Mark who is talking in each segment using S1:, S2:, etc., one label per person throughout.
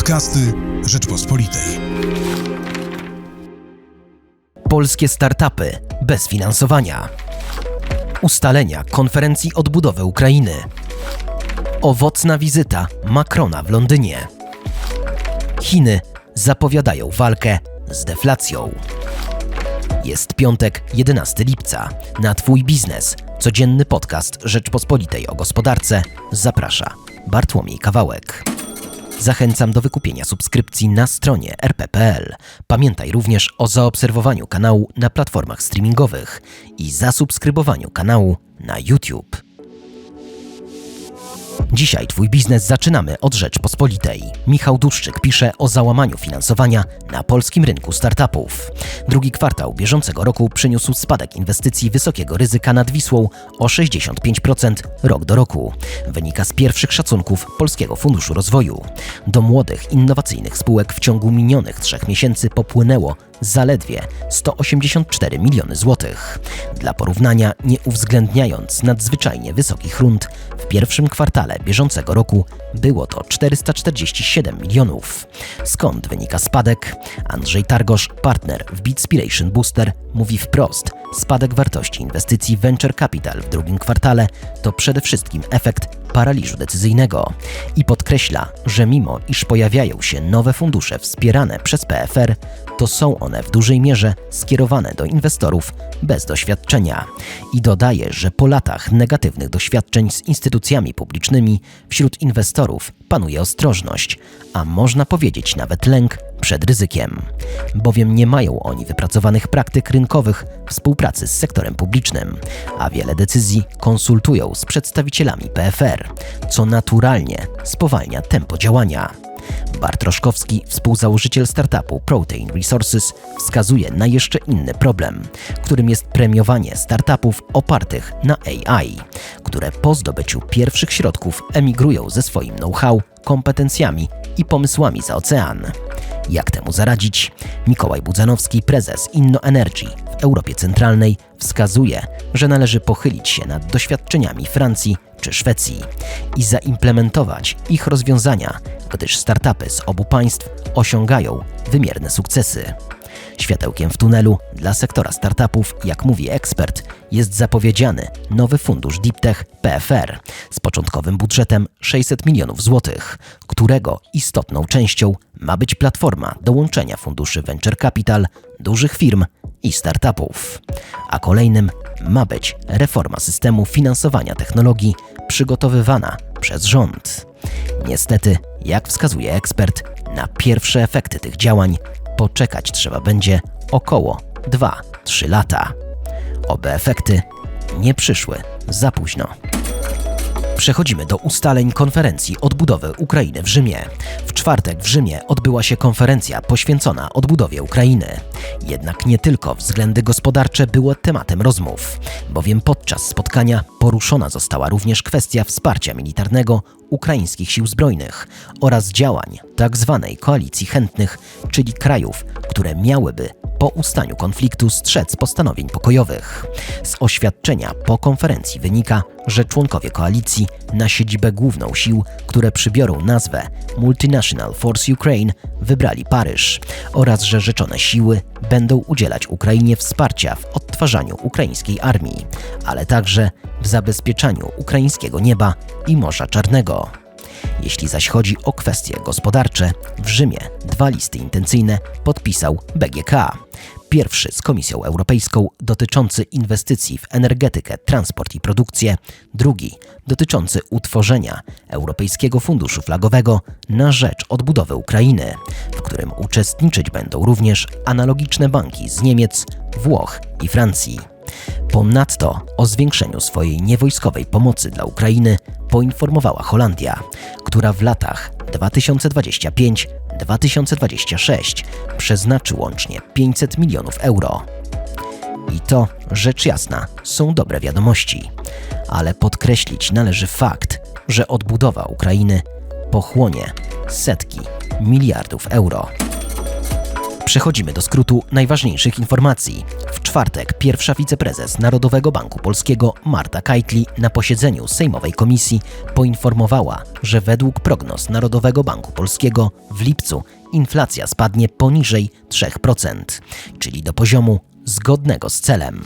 S1: Podcasty Rzeczpospolitej.
S2: Polskie startupy bez finansowania. Ustalenia konferencji odbudowy Ukrainy. Owocna wizyta Macrona w Londynie. Chiny zapowiadają walkę z deflacją. Jest piątek, 11 lipca. Na Twój biznes. Codzienny podcast Rzeczpospolitej o gospodarce zaprasza Bartłomiej Kawałek. Zachęcam do wykupienia subskrypcji na stronie rp.pl. Pamiętaj również o zaobserwowaniu kanału na platformach streamingowych i zasubskrybowaniu kanału na YouTube. Dzisiaj Twój biznes zaczynamy od Rzeczpospolitej. Michał Duszczyk pisze o załamaniu finansowania na polskim rynku startupów. Drugi kwartał bieżącego roku przyniósł spadek inwestycji wysokiego ryzyka nad Wisłą o 65% rok do roku. Wynika z pierwszych szacunków Polskiego Funduszu Rozwoju. Do młodych, innowacyjnych spółek w ciągu minionych trzech miesięcy popłynęło zaledwie 184 miliony złotych. Dla porównania, nie uwzględniając nadzwyczajnie wysokich rund, w pierwszym kwartale bieżącego roku było to 447 milionów. Skąd wynika spadek? Andrzej Targosz, partner w Bitspiration Booster, mówi wprost: spadek wartości inwestycji venture capital w drugim kwartale to przede wszystkim efekt paraliżu decyzyjnego i podkreśla, że mimo iż pojawiają się nowe fundusze wspierane przez PFR, to są one w dużej mierze skierowane do inwestorów bez doświadczenia. I dodaje, że po latach negatywnych doświadczeń z instytucjami publicznymi wśród inwestorów panuje ostrożność, a można powiedzieć nawet lęk przed ryzykiem, bowiem nie mają oni wypracowanych praktyk rynkowych współpracy z sektorem publicznym, a wiele decyzji konsultują z przedstawicielami PFR, co naturalnie spowalnia tempo działania. Bart Roszkowski, współzałożyciel startupu Protein Resources, wskazuje na jeszcze inny problem, którym jest premiowanie startupów opartych na AI, które po zdobyciu pierwszych środków emigrują ze swoim know-how, kompetencjami i pomysłami za ocean. Jak temu zaradzić? Mikołaj Budzanowski, prezes InnoEnergy w Europie Centralnej, wskazuje, że należy pochylić się nad doświadczeniami Francji czy Szwecji i zaimplementować ich rozwiązania, gdyż startupy z obu państw osiągają wymierne sukcesy. Światełkiem w tunelu dla sektora startupów, jak mówi ekspert, jest zapowiedziany nowy fundusz DeepTech PFR z początkowym budżetem 600 milionów złotych, którego istotną częścią ma być platforma do łączenia funduszy venture capital, dużych firm i startupów. A kolejnym ma być reforma systemu finansowania technologii przygotowywana przez rząd. Niestety, jak wskazuje ekspert, na pierwsze efekty tych działań poczekać trzeba będzie około 2-3 lata. Oby efekty nie przyszły za późno. Przechodzimy do ustaleń konferencji odbudowy Ukrainy w Rzymie. W czwartek w Rzymie odbyła się konferencja poświęcona odbudowie Ukrainy. Jednak nie tylko względy gospodarcze były tematem rozmów, bowiem podczas spotkania poruszona została również kwestia wsparcia militarnego ukraińskich sił zbrojnych oraz działań tzw. Tak koalicji chętnych, czyli krajów, które miałyby po ustaniu konfliktu strzec postanowień pokojowych. Z oświadczenia po konferencji wynika, że członkowie koalicji na siedzibę główną sił, które przybiorą nazwę Multinational Force Ukraine, wybrali Paryż oraz że rzeczone siły będą udzielać Ukrainie wsparcia w odtwarzaniu ukraińskiej armii, ale także w zabezpieczaniu ukraińskiego nieba i Morza Czarnego. Jeśli zaś chodzi o kwestie gospodarcze, w Rzymie dwa listy intencyjne podpisał BGK. Pierwszy z Komisją Europejską dotyczący inwestycji w energetykę, transport i produkcję, drugi dotyczący utworzenia Europejskiego Funduszu Flagowego na rzecz odbudowy Ukrainy, w którym uczestniczyć będą również analogiczne banki z Niemiec, Włoch i Francji. Ponadto o zwiększeniu swojej niewojskowej pomocy dla Ukrainy poinformowała Holandia, która w latach 2025-2026 przeznaczy łącznie 500 milionów euro. I to, rzecz jasna, są dobre wiadomości, ale podkreślić należy fakt, że odbudowa Ukrainy pochłonie setki miliardów euro. Przechodzimy do skrótu najważniejszych informacji czwartek pierwsza wiceprezes Narodowego Banku Polskiego Marta Kajtli na posiedzeniu Sejmowej Komisji poinformowała, że według prognoz Narodowego Banku Polskiego w lipcu inflacja spadnie poniżej 3%, czyli do poziomu zgodnego z celem.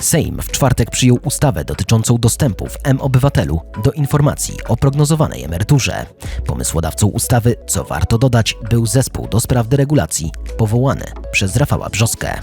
S2: Sejm w czwartek przyjął ustawę dotyczącą dostępu w M-Obywatelu do informacji o prognozowanej emeryturze. Pomysłodawcą ustawy, co warto dodać, był zespół do spraw deregulacji powołany przez Rafała Brzoskę.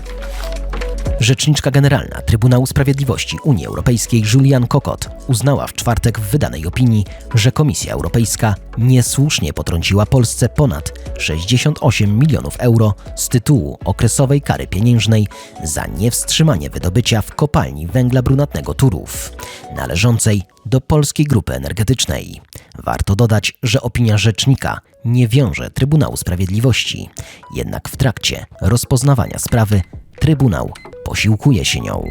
S2: Rzeczniczka Generalna Trybunału Sprawiedliwości Unii Europejskiej Julian Kokot uznała w czwartek w wydanej opinii, że Komisja Europejska niesłusznie potrąciła Polsce ponad 68 milionów euro z tytułu okresowej kary pieniężnej za niewstrzymanie wydobycia w kopalni węgla brunatnego Turów, należącej do Polskiej Grupy Energetycznej. Warto dodać, że opinia rzecznika nie wiąże Trybunału Sprawiedliwości, jednak w trakcie rozpoznawania sprawy Trybunał posiłkuje się nią.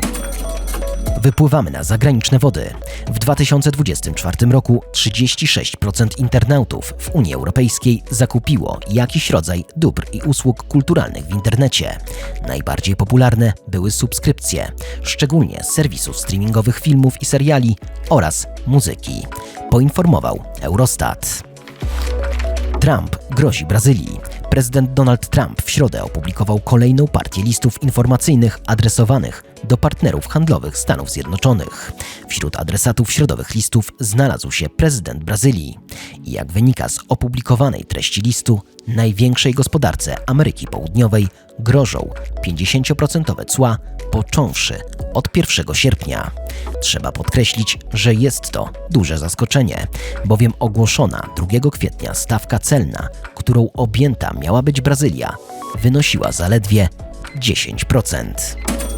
S2: Wypływamy na zagraniczne wody. W 2024 roku 36% internautów w Unii Europejskiej zakupiło jakiś rodzaj dóbr i usług kulturalnych w internecie. Najbardziej popularne były subskrypcje, szczególnie serwisów streamingowych filmów i seriali oraz muzyki, poinformował Eurostat. Trump grozi Brazylii. Prezydent Donald Trump w środę opublikował kolejną partię listów informacyjnych adresowanych do partnerów handlowych Stanów Zjednoczonych. Wśród adresatów środowych listów znalazł się prezydent Brazylii. I jak wynika z opublikowanej treści listu, największej gospodarce Ameryki Południowej grożą 50% cła, począwszy od 1 sierpnia. Trzeba podkreślić, że jest to duże zaskoczenie, bowiem ogłoszona 2 kwietnia stawka celna, którą objęta miała być Brazylia, wynosiła zaledwie 10%.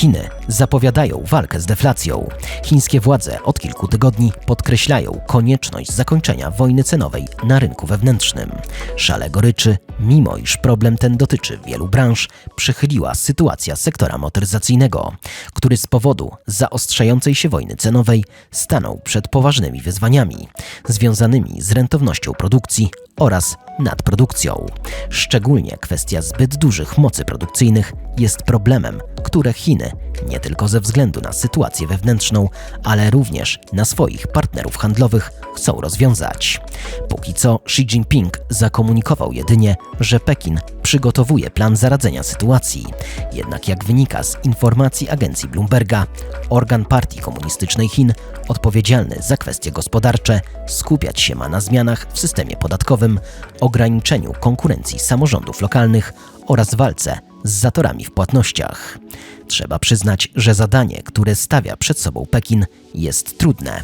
S2: Chiny zapowiadają walkę z deflacją. Chińskie władze od kilku tygodni podkreślają konieczność zakończenia wojny cenowej na rynku wewnętrznym. Szale goryczy, mimo iż problem ten dotyczy wielu branż, przychyliła sytuacja sektora motoryzacyjnego, który z powodu zaostrzającej się wojny cenowej stanął przed poważnymi wyzwaniami związanymi z rentownością produkcji oraz nadprodukcją. Szczególnie kwestia zbyt dużych mocy produkcyjnych jest problemem, które Chiny nie tylko ze względu na sytuację wewnętrzną, ale również na swoich partnerów handlowych chcą rozwiązać. Póki co Xi Jinping zakomunikował jedynie, że Pekin przygotowuje plan zaradzenia sytuacji. Jednak jak wynika z informacji agencji Bloomberga, organ Partii Komunistycznej Chin odpowiedzialny za kwestie gospodarcze skupiać się ma na zmianach w systemie podatkowym, ograniczeniu konkurencji samorządów lokalnych oraz walce z zatorami w płatnościach. Trzeba przyznać, że zadanie, które stawia przed sobą Pekin, jest trudne,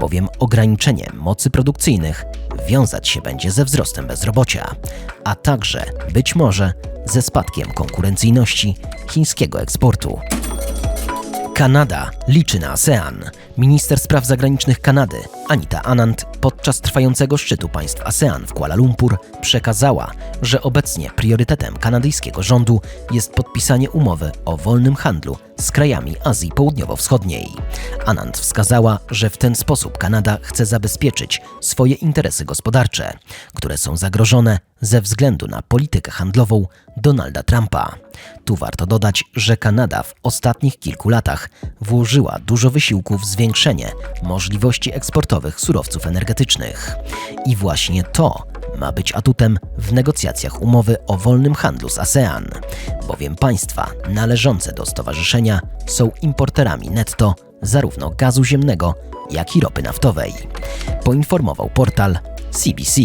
S2: bowiem ograniczenie mocy produkcyjnych wiązać się będzie ze wzrostem bezrobocia, a także być może ze spadkiem konkurencyjności chińskiego eksportu. Kanada liczy na ASEAN. Minister spraw zagranicznych Kanady, Anita Anand, podczas trwającego szczytu państw ASEAN w Kuala Lumpur przekazała, że obecnie priorytetem kanadyjskiego rządu jest podpisanie umowy o wolnym handlu z krajami Azji Południowo-Wschodniej. Anand wskazała, że w ten sposób Kanada chce zabezpieczyć swoje interesy gospodarcze, które są zagrożone ze względu na politykę handlową Donalda Trumpa. Tu warto dodać, że Kanada w ostatnich kilku latach włożyła dużo wysiłku w zwiększenie możliwości eksportowych surowców energetycznych. I właśnie to ma być atutem w negocjacjach umowy o wolnym handlu z ASEAN, bowiem państwa należące do stowarzyszenia są importerami netto zarówno gazu ziemnego, jak i ropy naftowej, poinformował portal CBC.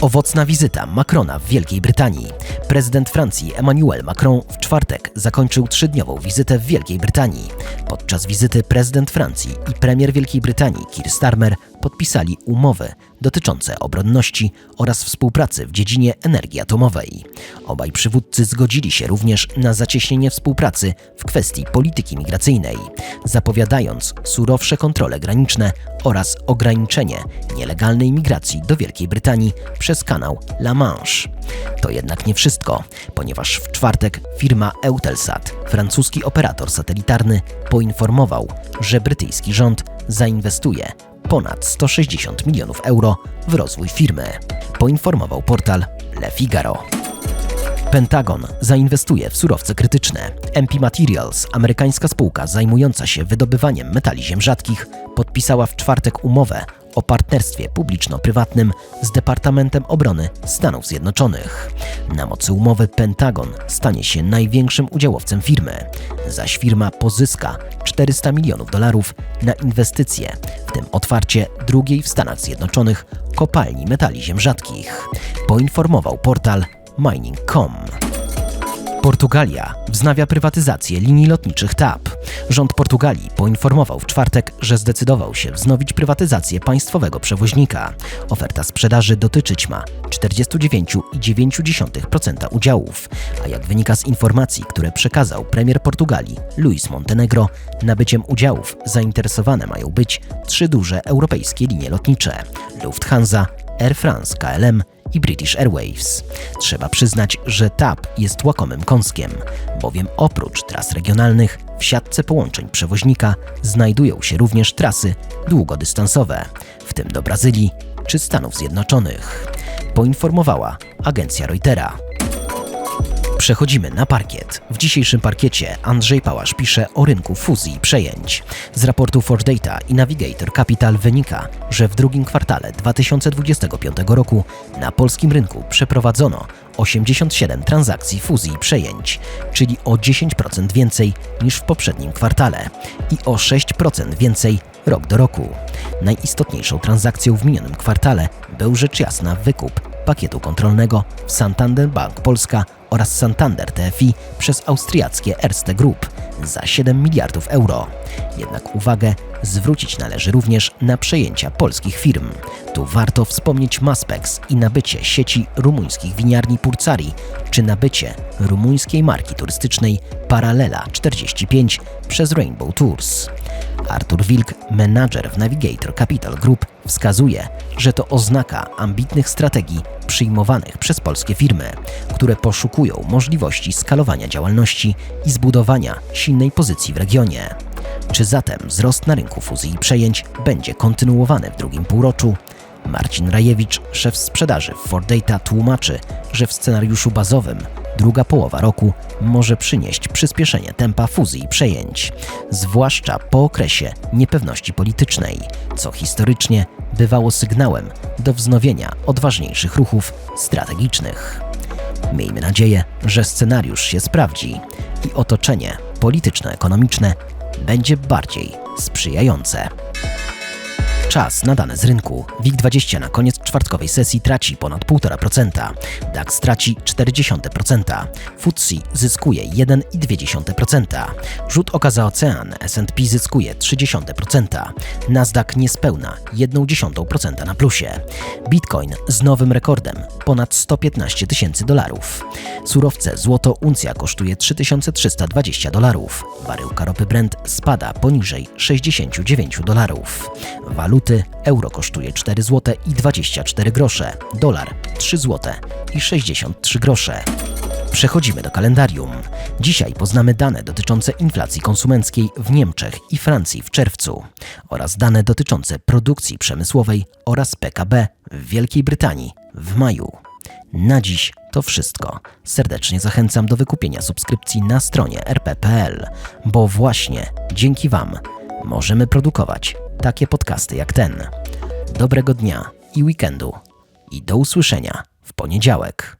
S2: Owocna wizyta Macrona w Wielkiej Brytanii. Prezydent Francji Emmanuel Macron w czwartek zakończył trzydniową wizytę w Wielkiej Brytanii. Podczas wizyty prezydent Francji i premier Wielkiej Brytanii Keir Starmer podpisali umowy dotyczące obronności oraz współpracy w dziedzinie energii atomowej. Obaj przywódcy zgodzili się również na zacieśnienie współpracy w kwestii polityki migracyjnej, zapowiadając surowsze kontrole graniczne oraz ograniczenie nielegalnej migracji do Wielkiej Brytanii przez kanał La Manche. To jednak nie wszystko, ponieważ w czwartek firma Eutelsat, francuski operator satelitarny, poinformował, że brytyjski rząd zainwestuje ponad 160 milionów euro w rozwój firmy, poinformował portal Le Figaro. Pentagon zainwestuje w surowce krytyczne. MP Materials, amerykańska spółka zajmująca się wydobywaniem metali ziem rzadkich, podpisała w czwartek umowę o partnerstwie publiczno-prywatnym z Departamentem Obrony Stanów Zjednoczonych. Na mocy umowy Pentagon stanie się największym udziałowcem firmy, zaś firma pozyska 400 milionów dolarów na inwestycje, w tym otwarcie drugiej w Stanach Zjednoczonych kopalni metali ziem rzadkich, poinformował portal mining.com. Portugalia wznawia prywatyzację linii lotniczych TAP. Rząd Portugalii poinformował w czwartek, że zdecydował się wznowić prywatyzację państwowego przewoźnika. Oferta sprzedaży dotyczyć ma 49,9% udziałów, a jak wynika z informacji, które przekazał premier Portugalii Luis Montenegro, nabyciem udziałów zainteresowane mają być trzy duże europejskie linie lotnicze: Lufthansa, Air France KLM i British Airways. Trzeba przyznać, że TAP jest łakomym kąskiem, bowiem oprócz tras regionalnych w siatce połączeń przewoźnika znajdują się również trasy długodystansowe, w tym do Brazylii czy Stanów Zjednoczonych, poinformowała agencja Reutera. Przechodzimy na parkiet. W dzisiejszym parkiecie Andrzej Pałasz pisze o rynku fuzji i przejęć. Z raportu Forge Data i Navigator Capital wynika, że w drugim kwartale 2025 roku na polskim rynku przeprowadzono 87 transakcji fuzji i przejęć, czyli o 10% więcej niż w poprzednim kwartale i o 6% więcej rok do roku. Najistotniejszą transakcją w minionym kwartale był rzecz jasna wykup pakietu kontrolnego w Santander Bank Polska oraz Santander TFI przez austriackie Erste Group za 7 miliardów euro. Jednak uwagę zwrócić należy również na przejęcia polskich firm. Tu warto wspomnieć Maspex i nabycie sieci rumuńskich winiarni Purcari, czy nabycie rumuńskiej marki turystycznej Paralela 45 przez Rainbow Tours. Artur Wilk, menadżer w Navigator Capital Group, wskazuje, że to oznaka ambitnych strategii przyjmowanych przez polskie firmy, które poszukują możliwości skalowania działalności i zbudowania silnej pozycji w regionie. Czy zatem wzrost na rynku fuzji i przejęć będzie kontynuowany w drugim półroczu? Marcin Rajewicz, szef sprzedaży w Data, tłumaczy, że w scenariuszu bazowym druga połowa roku może przynieść przyspieszenie tempa fuzji i przejęć, zwłaszcza po okresie niepewności politycznej, co historycznie bywało sygnałem do wznowienia odważniejszych ruchów strategicznych. Miejmy nadzieję, że scenariusz się sprawdzi i otoczenie polityczno-ekonomiczne będzie bardziej sprzyjające. Czas na dane z rynku. WIG20 na koniec czwartkowej sesji traci ponad 1,5%. DAX traci 0,4%. FTSE zyskuje 1,2%. Rzut oka za ocean. S&P zyskuje 0,3%. Nasdaq niespełna 1,1% na plusie. Bitcoin z nowym rekordem ponad 115 tysięcy dolarów. Surowce złoto uncja kosztuje 3320 dolarów. Baryłka ropy Brent spada poniżej 69 dolarów. Waluty euro kosztuje 4 zł i 24 grosze, dolar 3 zł i 63 grosze. Przechodzimy do kalendarium. Dzisiaj poznamy dane dotyczące inflacji konsumenckiej w Niemczech i Francji w czerwcu oraz dane dotyczące produkcji przemysłowej oraz PKB w Wielkiej Brytanii w maju. Na dziś to wszystko. Serdecznie zachęcam do wykupienia subskrypcji na stronie rp.pl, bo właśnie dzięki Wam możemy produkować takie podcasty jak ten. Dobrego dnia i weekendu i do usłyszenia w poniedziałek.